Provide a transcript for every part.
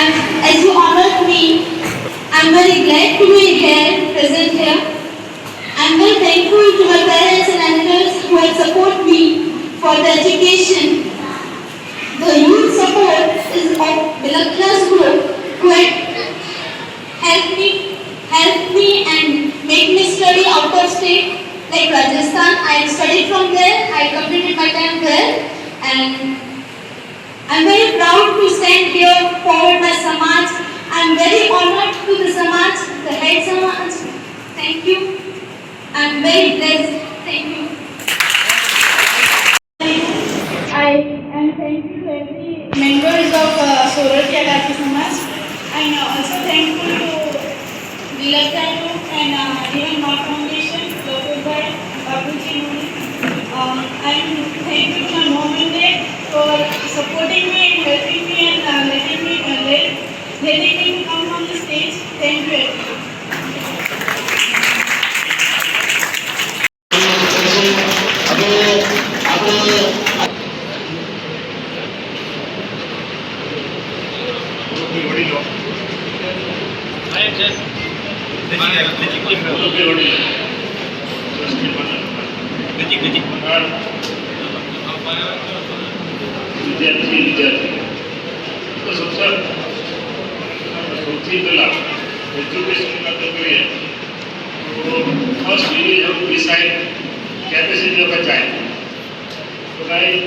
And as you honored me, I'm very glad to be here, present here. I'm very thankful to my parents and elders who have supported me for the education. The youth support is of class group who had helped me, helped me and made me study out of state like Rajasthan. I studied from there. I completed my time there, and I'm very proud to stand here forward my Samaj. I'm very honored to the Samaj, the head Samaj. Thank you. I'm very blessed. Capacity of a child તો ભાઈ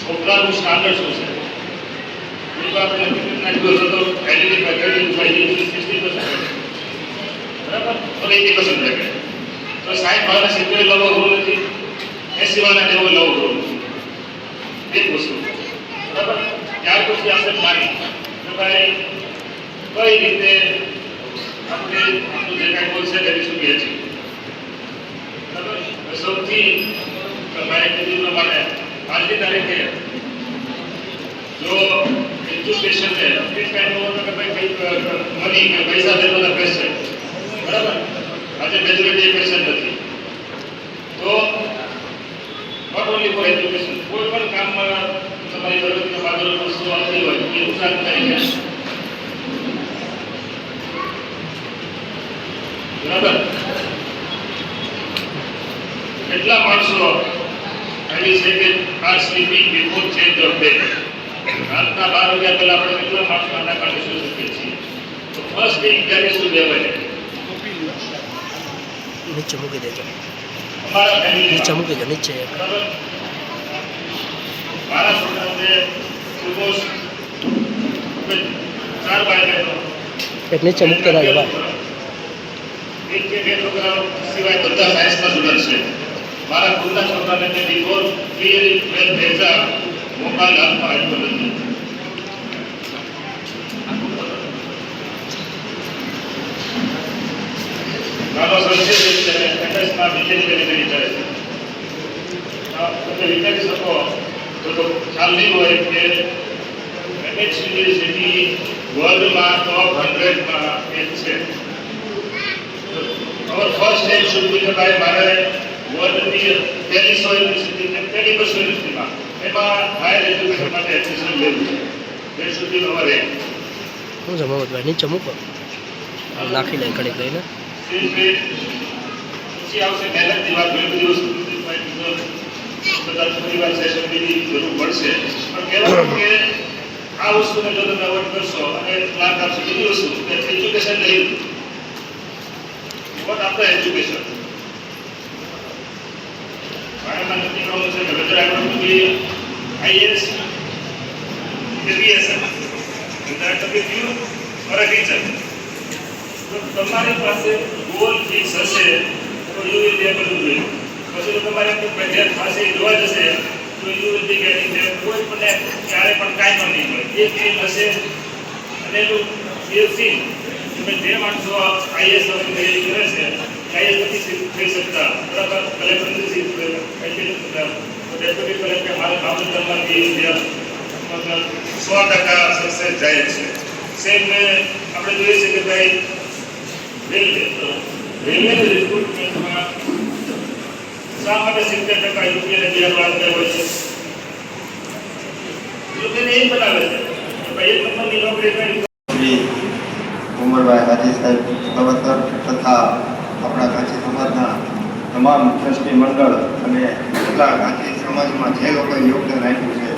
છોકરાનું standard શું છે એક આપણે નક્કી કરી નાખ્યું હતો તો આઈડેન્ટિફાઈ કરી ભાઈ સિક્સટી પર્સન્ટ બરાબર તો એટી પર્સન્ટ રહે તો સાહેબ વાળા સિત્તેર લાવો હોવું નથી એસી વાળા નેવું લાવો હોવું નથી એક વસ્તુ બરાબર ત્યાર પછી આપણે પ્લાનિંગ કે ભાઈ કઈ રીતે આપણે આપણું જે કાંઈ ગોલ છે કરીશું કે છે બરાબર સૌથી મારે કીધું પ્રમાણે આજની તારીખે. જો એજ્યુકેશન છે એ કાંઈ નો કે ભાઈ કંઈક મની કે પૈસા દે બધા પૈસે બરાબર? આજે મેજોરિટી પૈસા નથી. તો નોટ ઓનલી ફોર એજ્યુકેશન કોઈ પણ કામમાં તમારી જરૂરતનો બાજરો વસ્તુ આવતી હોય, એ થાય છે બરાબર? કેટલા માણસો આવી છે કે sleeping before change of bed રાતના બાર વાગ્યા પહેલા આપણે કેટલા માણસ આના કારણે શું શકીએ છીએ? તો ફર્સ્ટ થિંગ ક્યારે શું લેવાય નીચે મૂકી દેજો. અમારા ફેમિલી નીચે મૂકી દેજો નીચે. મારા છોકરાઓને સપોઝ ચાર બાય એક નીચે મૂકતા એક કે બે છોકરાઓ સિવાય બધા સાયન્સમાં છે મારા ખુદના છોકરાને મેં બિફોર ક્લિયર ટ્વેલ્થ ભેજા મોબાઈલ હાથમાં આપ્યો નથી નાનો સંશય છે એમએસમાં બીજેની કરી કરે છે આ તમે વિચારી શકો તો તો ખ્યાલ નહીં હોય કે એમએચ યુનિવર્સિટી વર્લ્ડમાં ટોપ હંડ્રેડમાં એક છે our first aim should be કે ભાઈ મારે પહેલી સો યુનિવર્સિટી કે પહેલી બસો યુનિવર્સિટીમાં એમાં હાયર એજ્યુકેશન માટે નીચે મૂકો નાખી દે ઘડીક લઈને. પછી આવશે જરૂર પડશે આ વસ્તુને જો તમે અવોઇડ કરશો અને એજ્યુકેશન લઈ વોટ આફ્ટર એજ્યુકેશન તમારી પાસે ગોલ ફિક્સ હશે તો you will be able to પછી જો તમારે કોઈ પાસે એ જોવા જશે તો you will be getting there કોઈ પણ ક્યારે પણ કાંઈ પણ નહીં મળે એક એમ હશે અને યુ સી તમે જે માણસો આઈએસ કરે છે न्यायाधीश मिल सकता बराबर कलेक्टर से ऐसे नहीं सकता तो जैसे भी कलेक्टर हमारे काबुल करना भी इंडिया मतलब सौ टका सबसे जायज़ है सेम में આપણે જોઈએ છે કે ભાઈ રેલવે રેલવે રિક્રુટમેન્ટમાં શા માટે સિત્તેર ટકા યુપીએને બિહાર વાળતા હોય છે લોકોને એ બનાવે છે ભાઈ એક નંબરની નોકરી કરી ઉમરભાઈ હાજી સાહેબ પ્રવર્તક તથા કઈ તમામ ટ્રસ્ટી મંડળ અને કેટલા કાંચી સમાજમાં જે લોકોએ યોગદાન આપ્યું છે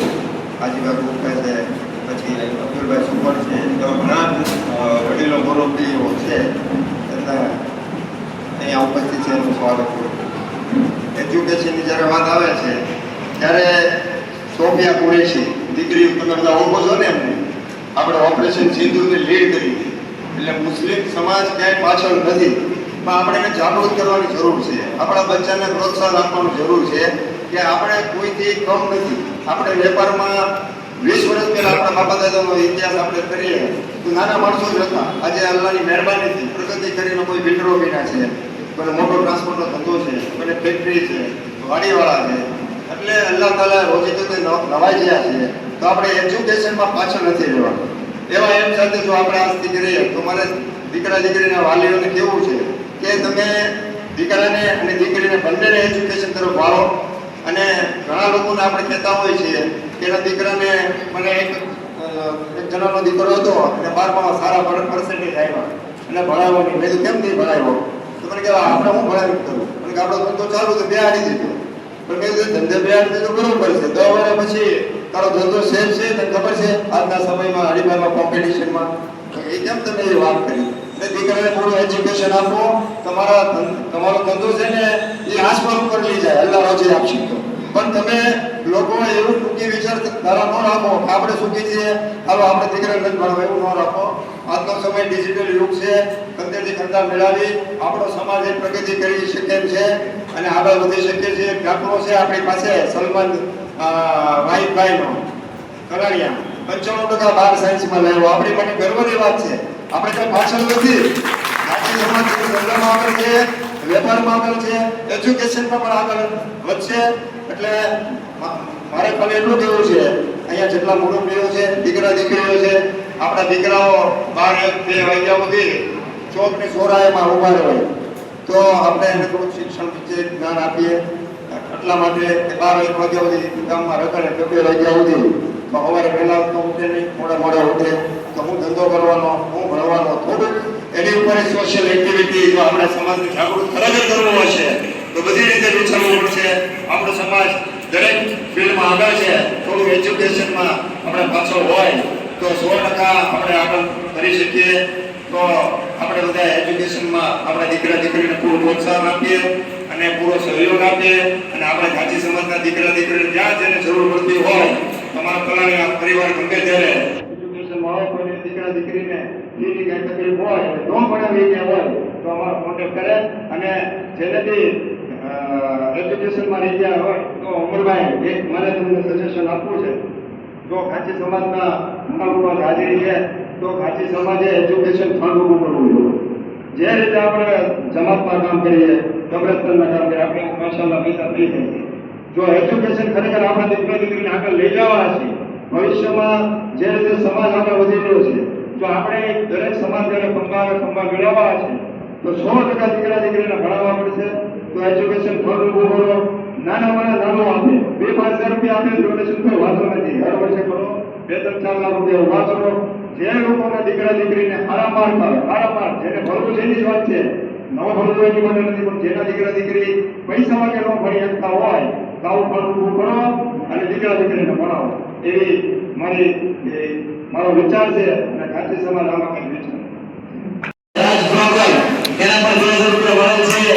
કાજીભાઈ ગુપ્તા છે, પછી અબ્દુલભાઈ સુપર છે એવા ઘણા વડીલો મુરબ્બીઓ છે. એટલે અહીંયા ઉપસ્થિત છે એનું સ્વાગત કરું એજ્યુકેશનની જ્યારે વાત આવે છે, ત્યારે સોફિયા કુરેશી દીકરી તમે બધા ઓળખો છો ને એમને? આપણે ઓપરેશન સિંધુની લીડ કરી. એટલે મુસ્લિમ સમાજ ક્યાંય પાછળ નથી. પણ આપણે એને જાગૃત કરવાની જરૂર છે. આપણા બચ્ચાને પ્રોત્સાહન આપવાની જરૂર છે કે આપણે કોઈથી કમ નથી. આપણે વેપારમાં વીસ વર્ષ પહેલા આપણા બાપા દાદાનો ઇતિહાસ આપણે કરીએ તો નાના માણસો જ હતા. આજે અલ્લાહની મહેરબાનીથી પ્રગતિ કરીને કોઈ બિલ્ડરો બન્યા છે. કોઈ મોટો ટ્રાન્સપોર્ટનો ધંધો છે, કોઈ ફેક્ટરી છે, વાડીવાળા છે. એટલે અલ્લાહ તાલા રોજી તો નવાઈ ગયા છે. તો આપણે એજ્યુકેશનમાં પાછળ નથી રહેવાનું. એવા એમ સાથે જો આપણે આ સ્થિતિ કરીએ તો મારે દીકરા દીકરીના વાલીઓને કેવું છે? કે તમે દીકરાને અને દીકરીને બંનેને એજ્યુકેશન તરફ વાળો. અને ઘણા લોકોને આપણે કહેતા હોઈએ છીએ કે એના દીકરાને મને એક એક જણાનો દીકરો હતો અને બારમાં સારા પર્સન્ટેજ આવ્યા અને ભણાવ્યો નહીં મેં કેમ નહીં ભણાવ્યો? તો મને કહેવાય આપણે હું ભણાવી કરું મને આપણો ધંધો ચાલુ તો બે આડી દીધો. પણ મેં કીધું, ધંધે બે આડી દીધો કરવું છે. દસ વર્ષ પછી તારો ધંધો સેફ છે? તને ખબર છે આજના સમયમાં હરિભાઈમાં કોમ્પિટિશનમાં એ કેમ તમે એ વાત કરી? દીકરાને થોડું એજ્યુકેશન આપો તમારા તમારો ધંધો છે ને એ આસમાન ઉપર લઈ જાય, અલ્લાહ રોજે આપશે તો. પણ તમે લોકો એવું ટૂંકી વિચાર ધારા ન રાખો, આપણે સુખી છીએ, હાલો, આપણે દીકરા નથી ભણવા એવું ન રાખો. આજનો સમય ડિજિટલ યુગ છે કંદેથી કંદા મેળવી આપણો સમાજ એ પ્રગતિ કરી શકે છે અને આગળ વધી શકે છે. દાખલો છે આપણી પાસે, સલમાન વાહિદભાઈનો કરાડિયા પંચાણું ટકા બાર સાયન્સમાં લેવો આપણી માટે ગર્વની વાત છે. આપણે કઈ પાછળ નથી. આગળ છે વેપારમાં આગળ છે એજ્યુકેશનમાં પણ આગળ વધશે. એટલે મારે ખાલી એટલું કહેવું છે, અહીંયા જેટલા મુરબ્બીઓ છે, દીકરા દીકરીઓ છે, આપણા દીકરાઓ બાર એક બે વાગ્યા સુધી ચોકની સોરાયમાં ઊભા રહે. તો આપણે એને થોડુંક શિક્ષણ વિશે જ્ઞાન આપીએ. એટલા માટે બાર, એક વાગ્યા સુધી ગામમાં રખડે બે વાગ્યા સુધી. તો સવારે પહેલાં તો નહીં, મોડા મોડા ઉઠે. તો હું ધંધો કરવાનો, હું ભણવાનો થોડુંક એની ઉપર સોશિયલ એક્ટિવિટી જો આપણે સમાજને જાગૃત ખરેખર કરવું હશે, તો બધી રીતે વિચારવું પડશે. આપણો સમાજ દરેક ફિલ્ડમાં આગળ છે. થોડું એજ્યુકેશનમાં આપણે પાછળ હોય, તો સો ટકા આપણે આગળ કરી શકીએ. તો આપણે બધા એજ્યુકેશનમાં આપણા દીકરા દીકરીને પૂરું પ્રોત્સાહન આપીએ અને પૂરો સહયોગ આપીએ. અને આપણે જાતિ સમાજના દીકરા દીકરીને જ્યાં જેને જરૂર પડતી હોય, તમારા પરિવાર ગમે ત્યારે કોઈ દીકરા દીકરીને ફીની કાંઈ તકલીફ હોય તો પણ ભણાવી ગયા હોય, તો અમારો કોન્ટેક્ટ કરે અને જેને બી એજ્યુકેશનમાં રહી ગયા હોય, તો અમરભાઈ, એક મારે તમને સજેશન આપવું છે. જો ખાંચી સમાજના અમારું હાજરી છે, તો ખાંચી સમાજે એજ્યુકેશન ફંડ ઊભું કરવું જોઈએ. જે રીતે આપણે જમાતમાં કામ કરીએ, કબ્રસ્તાનમાં કામ કરીએ, આપણે માશાલ્લાહ પૈસા થઈ જાય જો એજ્યુકેશન ખરેખર આપણા દીકરા દીકરીને આગળ લઈ જવાના છે ભવિષ્યમાં જે રીતે સમાજ આગળ વધી રહ્યો છે, જો આપણે દરેક સમાજ જ્યારે ખંભા ખંભા મેળવવા છે, તો સો ટકા દીકરા દીકરીને ભણાવવા પડશે, તો એજ્યુકેશન ફંડ ઊભો કરો, નાના નાના નાનો આપે, બે પાંચ હજાર રૂપિયા આપે ડોનેશન કોઈ વાંધો નથી, હર વર્ષે કરો, બે ત્રણ ચાર લાખ રૂપિયા ઊભા કરો, જે લોકોના દીકરા દીકરીને હારા માર પાડે હારા માર જેને ભરવું છે એની જ વાત છે, નવા ભરવું એની વાત નથી, પણ જેના દીકરા દીકરી પૈસા માટે ન ભણી શકતા હોય તો આવું ભણાવો અને દીકરા દીકરીને ભણાવો એવી મારી મારો વિચાર છે અને ખાતી સમાજ આમાં કંઈક વિચાર મળે છે.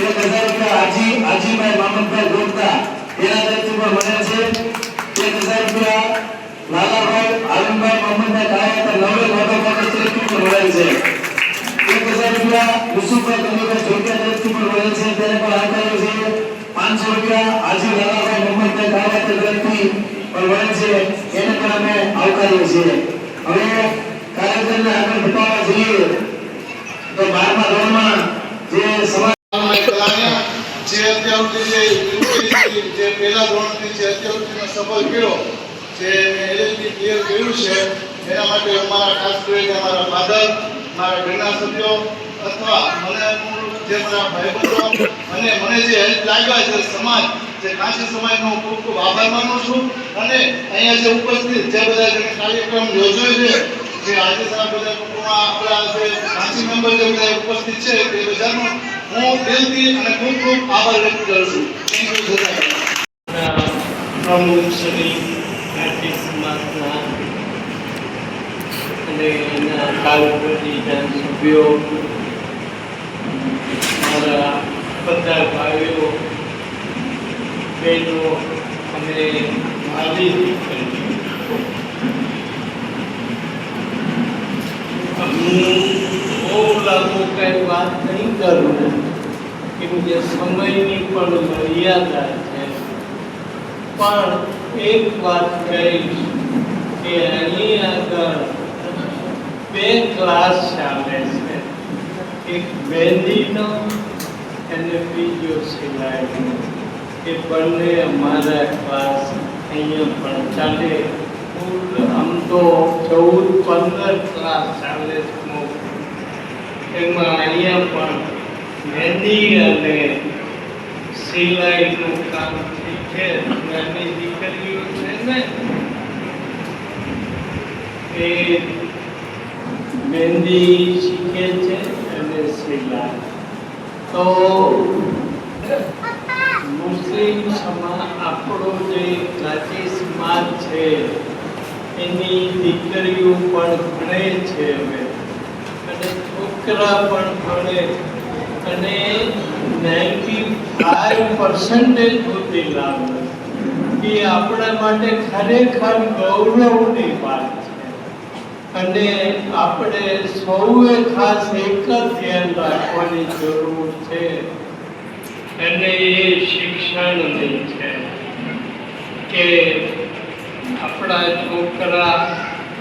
એક હજાર રૂપિયા હાજી હાજીભાઈ મામદભાઈ ગોપતા એના તરફથી છે એક હજાર રૂપિયા લાલાભાઈ આલમભાઈ યુસુફભાઈ કમીભાઈ જોટિયા તરફથી પણ મળે છે. તેને પણ આવકાર્યો છે. પાંચસો રૂપિયા આજે લાલાભાઈ મોહમ્મદભાઈ કાયા તરફથી પણ મળે છે. એને પણ અમે આવકારીએ છીએ. હવે કાર્યક્રમને આગળ વધારવા જોઈએ તો બારમા ધોરણમાં જે સમાજ જે અત્યાર સુધી જે પહેલા ધોરણથી જે અત્યાર સુધીનો સફળ કર્યો, જે એલએલબી ક્લિયર કર્યું છે, એના માટે અમારા ખાસ કરીને અમારા ફાધર, મારા ઘરના સભ્યો અથવા મને જે મારા ભાઈબંધો અને મને જે હેલ્પ લાગ્યા છે સમાજ, જે કાશી સમાજનો ખૂબ ખૂબ આભાર માનું છું. અને અહીંયા જે ઉપસ્થિત જે બધા જેને કાર્યક્રમ યોજ્યો છે, જે આજે સાહેબ બધા લોકોમાં આપણા જે કાશી મેમ્બર જે બધા ઉપસ્થિત છે તે બધાનો હું દિલથી અને ખૂબ ખૂબ આભાર વ્યક્ત કરું છું. થેન્ક યુ સમાજના અને એના કાલપતિના સભ્યો બધા ભાઈઓ, બહેનો અને આવી બહુ લાંબુ કંઈ વાત નહીં કરું કેમ કે સમયની પણ મર્યાદા છે પણ એક વાત કહીશ કે અહીં આગળ બે ક્લાસ ચાલે છે એક મહેંદીનો અને બીજો સિલાઈ એ બંને અમારા ક્લાસ અહીંયા પણ ચાલે. કુલ આમ તો ચૌદ, પંદર ક્લાસ ચાલે એમાં અહીંયા પણ મહેંદી અને સિલાઈનું કામ શીખે નાની દીકરીઓ છે ને, એ મહેંદી શીખે છે અને સિલાઈ. તો મુસ્લિમ સમાજ આપણો જે જ્ઞાતિ સમાજ છે, એની દીકરીઓ પણ ભણે છે હવે. અને છોકરા પણ ભણે અને નાઇન્ટી ફાઈવ પર્સન્ટેજ સુધી લાવે એ આપણા માટે ખરેખર ગૌરવની વાત અને આપણે સૌએ ખાસ એક જ ધ્યાન રાખવાની જરૂર છે. અને એ શિક્ષણની છે કે આપણા છોકરા,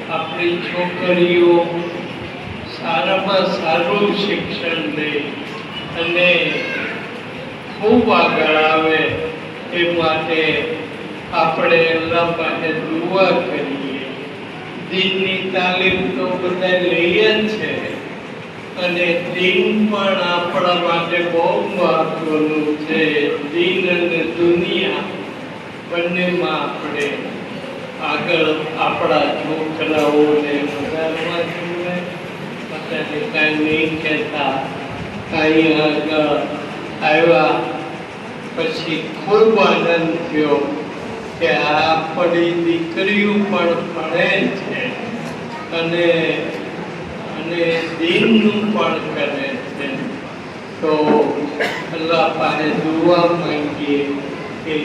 આપણી છોકરીઓ સારામાં સારું શિક્ષણ લે અને ખૂબ આગળ આવે એ માટે આપણે એમના પાસે દુઆ કરીએ. દીનની તાલીમ તો બધા લઈએ છે. અને દીન પણ આપણા માટે બહુ મહત્વનું છે. દીન અને દુનિયા બંનેમાં આપણે આગળ આપણા છોકરાઓને વધારવા જોઈએ. પોતાને કાંઈ નહીં કહેતા, કાંઈ આગળ આવ્યા પછી ખૂબ આનંદ થયો. કે આપણી દીકરીઓ પણ ભણે છે અને અને દિનનું પણ કરે છે. તો અલ્લાહ પાસે દુઆ માંગીએ કે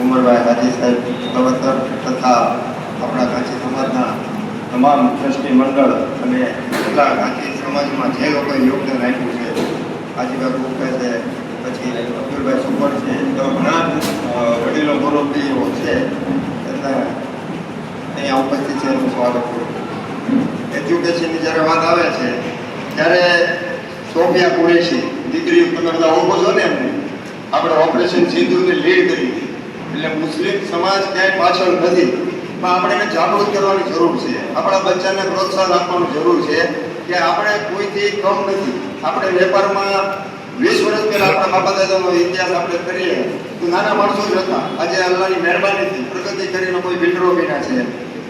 ઉમરભાઈ હાજી સાહેબ પ્રવર્તક તથા આપણા કાંચી સમાજના તમામ ટ્રસ્ટી મંડળ અને એટલા ગાંધી સમાજમાં જે લોકોએ યોગદાન આપ્યું છે આજે બાબુ કહે છે પછી અબ્દુલભાઈ સુપર છે એવા ઘણા વડીલો મુરબ્બીઓ છે. એટલે અહીંયા ઉપસ્થિત છે એનું સ્વાગત કરું એજ્યુકેશનની જ્યારે વાત આવે છે, ત્યારે સોફિયા કુરેશી દીકરી તમે બધા ઓળખો છો ને એમને? આપણે ઓપરેશન સિંધુને લીડ કરી. એટલે મુસ્લિમ સમાજ ક્યાંય પાછળ નથી. પણ આપણે એને જાગૃત કરવાની જરૂર છે. આપણા બચ્ચાને પ્રોત્સાહન આપવાની જરૂર છે કે આપણે કોઈથી કમ નથી. આપણે વેપારમાં વીસ વર્ષ પહેલા આપણા બાપા દાદાનો ઇતિહાસ આપણે કરીએ. તો નાના માણસો જ હતા. આજે અલ્લાહની મહેરબાનીથી પ્રગતિ કરીને કોઈ બિલ્ડરો બન્યા છે.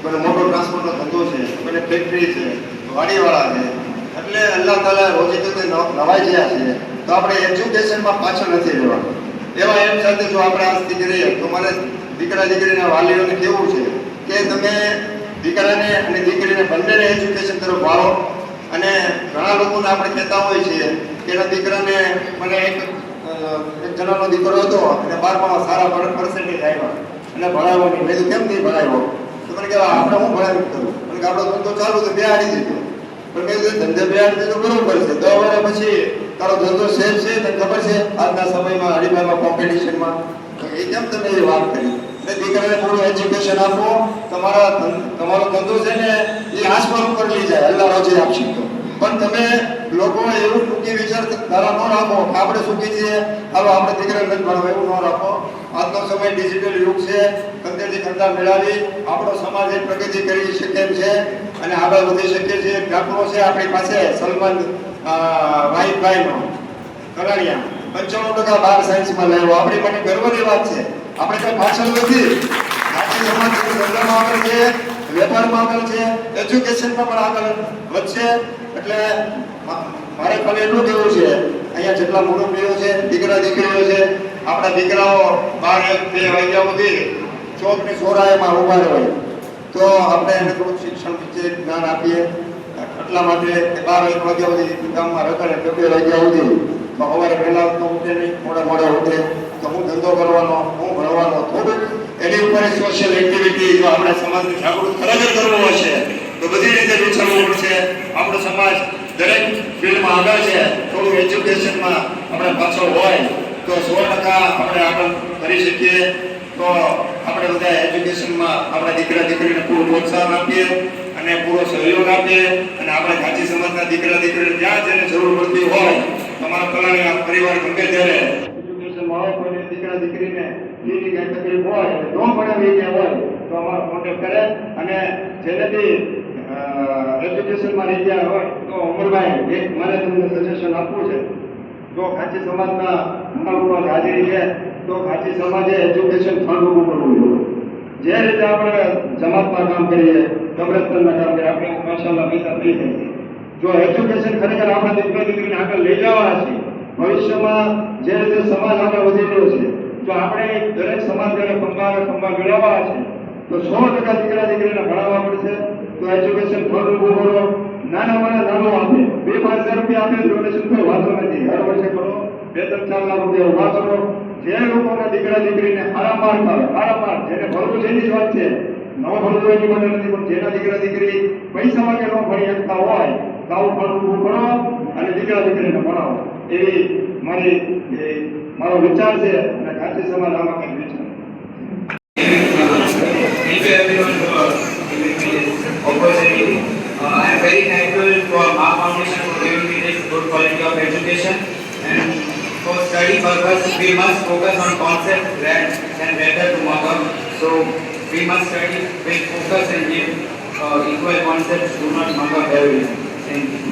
કોઈને મોટો ટ્રાન્સપોર્ટનો ધંધો છે. કોઈને ફેક્ટરી છે. વાડીવાળા છે. એટલે અલ્લાહ તાલા રોજી તો નવાઈ ગયા છે. તો આપણે એજ્યુકેશનમાં પાછળ નથી રહેવાનું એવા એમ સાથે જો આપણે આ સ્થિતિ રહીએ, તો મારે દીકરા દીકરીના વાલીઓને કેવું છે કે તમે દીકરાને અને દીકરીને બંનેને એજ્યુકેશન તરફ વાળો. અને ઘણા લોકોને આપણે કહેતા હોઈએ છીએ એના દીકરાને મને એક જણાનો દીકરો હતો અને બારમાં સારા પર્સન્ટેજ આવ્યા. અને ભણાવવાની મેં કેમ નહીં ભણાવ્યો? તો મને કહેવાય આપણે હું ભણાવી કરું કે આપણો ધંધો ચાલુ તો બે આડી દીધો. પણ મેં કીધું, ધંધે બે આડી દીધો બરોબર છે. દસ વર્ષ પછી તારો ધંધો સેફ છે તને ખબર છે આજના સમયમાં હરીફાઈમાં કોમ્પિટિશનમાં એ કેમ તમે એ વાત કરી? એટલે દીકરાને થોડું એજ્યુકેશન આપો. તમારા તમારો ધંધો છે ને એ આસમાન ઉપર લઈ જાય. અલ્લાહ રોજે આપશે તો. પણ તમે લોકો એવું ટૂંકી વિચાર ધારા ન રાખો, આપણે સુખી છીએ. હાલો, આપણે દીકરાને નથી એવું ન રાખો. આજનો સમય ડિજિટલ યુગ છે. કંદેથી ધંધા મેળવી આપણો સમાજ એ પ્રગતિ કરી શકે છે અને આગળ વધી શકે છે. દાખલો છે આપણી પાસે, સલમાન વાહિદભાઈનો કરાડિયા પંચાણું ટકા બાર સાયન્સમાં લાવ્યો. આપણી માટે ગર્વની વાત છે. આપણે કઈ પાછળ નથી. વેપારમાં આગળ છે એજ્યુકેશનમાં પણ આગળ વધશે. એટલે મારે ખાલી એટલું કહેવું છે, અહીંયા જેટલા મુરબ્બીઓ છે, દીકરા દીકરીઓ છે, આપણા દીકરાઓ બાર એક બે વાગ્યા સુધી ચોકની સોરાયમાં ઊભા હોય તો આપણે એને થોડુંક શિક્ષણ વિશે જ્ઞાન આપીએ. એટલા માટે બાર એક વાગ્યા સુધી ગામમાં રખડે કે બે વાગ્યા સુધી. તો સવારે પહેલા તો ઉઠે નહીં, મોડા મોડા ઉઠે. તો હું ધંધો કરવાનો, હું ભણવાનો થોડુંક. એની ઉપર સોશિયલ એક્ટિવિટી જો આપણે સમાજને જાગૃત ખરેખર કરવો હશે તો બધી રીતે વિચારવું પડશે. આપણો સમાજ દરેક ફિલ્ડમાં આગળ છે. થોડું એજ્યુકેશનમાં આપણે પાછો હોય તો સો ટકા આપણે આગળ કરી શકીએ. તો આપણે બધા એજ્યુકેશનમાં આપણા દીકરા દીકરીને પૂરું પ્રોત્સાહન આપીએ અને પૂરો સહયોગ આપીએ. અને આપણે કાચી સમાજના દીકરા દીકરીને જ્યાં જેને જરૂર પડતી હોય, તમારા કલાની પરિવાર ગમે ત્યારે એજ્યુકેશનમાં હોય કોઈ દીકરા દીકરીને ફીની કાંઈ તકલીફ હોય ન ભણાવી હોય, તો અમારો કોન્ટેક્ટ કરે. અને જેને બી એજ્યુકેશનમાં રહી ગયા હોય તો અમરભાઈ એક મારે તમને સજેશન આપવું છે, જો ખાચી સમાજના ઘણા હાજરી છે, તો ખાચી સમાજે એજ્યુકેશન ફંડ ઊભું કરવું જોઈએ. જે રીતે આપણે જમાતમાં કામ કરીએ કબ્રસ્તાનના કામ કરીએ, આપણે માશાલ્લાહ પૈસા થઈ જાય છે. જો એજ્યુકેશન ખરેખર આપણા દીકરા દીકરીને આગળ લઈ જવાના છે, ભવિષ્યમાં જે રીતે સમાજ આગળ વધી રહ્યો છે, જો આપણે દરેક સમાજને ખંભા ખંભા મેળવવાના છે, તો સો ટકા દીકરા દીકરીને ભણાવવા પડશે તો એજ્યુકેશન ફંડ ઊભો કરો નાના માના નાનો આપે. બે પાંચ હજાર રૂપિયા આપે ડોનેશન કોઈ વાંધો નથી. હર વર્ષે કરો બે ત્રણ ચાર લાખ રૂપિયા ઊભા કરો. જે લોકોના દીકરા દીકરીને હારા માર્ક આવે હારા માર્ક જેને ભરવું છે એની જ વાત છે. ન ભરવું એની મને નથી, પણ જેના દીકરા દીકરી પૈસા માટે ન ભણી શકતા હોય, તો આવું ફંડ ઊભું કરો અને દીકરા દીકરીને ભણાવો. એવી મારી મારો વિચાર છે અને ગાંધી સમાજ આમાં કંઈક વિચાર. Opportunity. Uh, I am very thankful for Ma Foundation for giving me this good quality of education. And for study purpose, we must focus on concept rather than whether to. So we must study with focus and give uh, equal concepts. Do not up everything. Thank you.